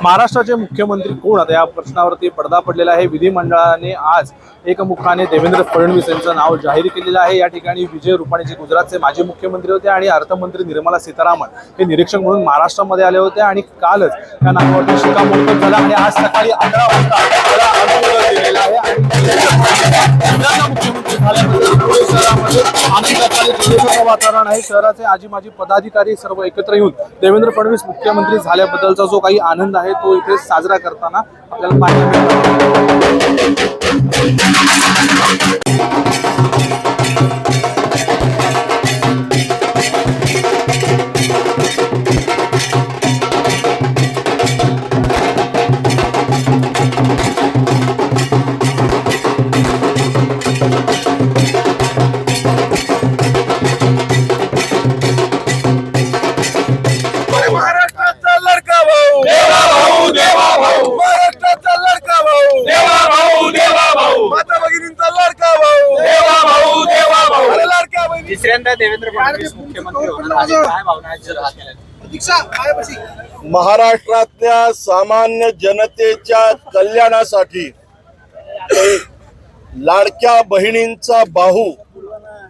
महाराष्ट्राचे मुख्यमंत्री कोण? आता या प्रश्नावरती पडदा पडलेला आहे. विधिमंडळाने आज एकमुखाने देवेंद्र फडणवीस यांचं नाव जाहीर केलेलं आहे. या ठिकाणी विजय रुपाणी जे गुजरातचे माजी मुख्यमंत्री होते आणि अर्थमंत्री निर्मला सीतारामन हे निरीक्षक म्हणून महाराष्ट्रामध्ये आले होते आणि कालच त्या नावावरती शिक्कामोर्तब झाला आणि आज सकाळी अकरा वाजता दिलेला आहे. वातावरण आहे. शहराचे आजी माजी पदाधिकारी सर्व एकत्र येऊन देवेंद्र फडणवीस मुख्यमंत्री झाल्याबद्दलचा जो काही आनंद आहे तो इथे साजरा करताना आपल्याला पाहायला मिळतो. तिसऱ्यांदा देवेंद्र फडणवीस मुख्यमंत्री होणार आहे. काय भावना आहेत जरा केल्या महाराष्ट्रातल्या सामान्य जनतेच्या कल्याणासाठी लाडक्या बहिणींचा भाऊ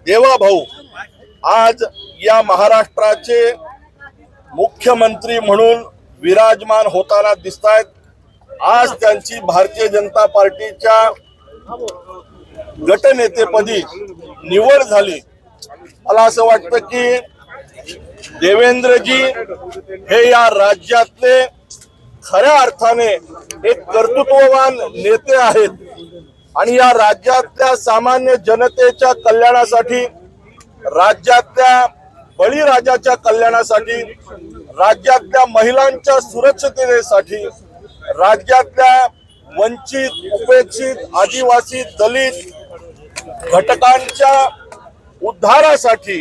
देवा भाऊ आज या महाराष्ट्राचे मुख्यमंत्री म्हणून विराजमान होताना दिसत आहेत आज त्यांची भारतीय जनता पार्टीच्या गटनेतेपदी निवड झाली. मला असं वाटतं की देवेंद्रजी हे या राज्यातले खऱ्या अर्थाने एक कर्तृत्ववान नेते आहेत. आणि या राज्यातल्या सामान्य जनतेच्या कल्याणासाठी राज्यातल्या बळीराजाच्या कल्याणासाठी राज्यातल्या महिलांच्या सुरक्षिततेसाठी राज्यातल्या वंचित उपेक्षित आदिवासी दलित घटकांच्या उद्धारासाठी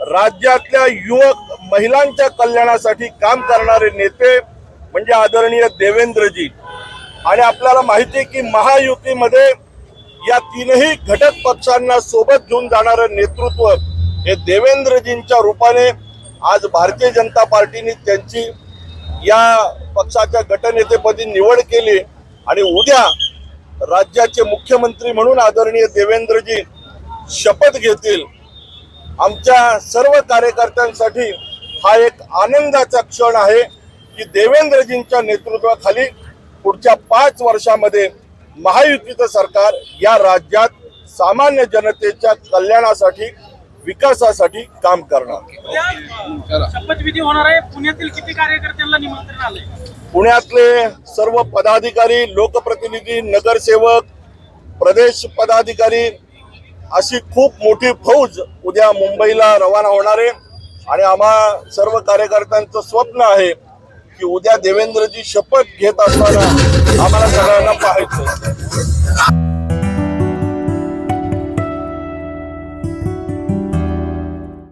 राज्यातल्या युवक महिलांच्या कल्याणासाठी काम करणारे नेते म्हणजे आदरणीय देवेंद्रजी. आणि आपल्याला माहिती आहे की महायुतीमध्ये या तीनही घटक पक्षांना सोबत घेऊन जाणारं नेतृत्व हे देवेंद्रजींच्या रूपाने आज भारतीय जनता पार्टीने त्यांची या पक्षाच्या गटनेतेपदी निवड केली. आणि उद्या राज्याचे मुख्यमंत्री म्हणून आदरणीय देवेंद्रजी शपथ घेतील. आमच्या सर्व कार्यकर्त्यांसाठी हा एक आनंदाचा क्षण आहे की देवेंद्रजींच्या नेतृत्वाखाली पुढच्या पाच वर्षामध्ये महायुतीचं सरकार या राज्यात सामान्य जनतेच्या कल्याणासाठी विकासासाठी काम करणार. शपथविधी होणार आहे. पुण्यातील किती कार्यकर्त्यांना निमंत्रण आलंय? पुण्यातले सर्व पदाधिकारी लोकप्रतिनिधी नगरसेवक प्रदेश पदाधिकारी अशी खूप मोठी फौज उद्या मुंबईला रवाना होणार आहे. आणि आम्हा सर्व कार्यकर्त्यांचं स्वप्न आहे की उद्या देवेंद्रजी शपथ घेत असताना आम्हाला सगळ्यांना पाहायचं.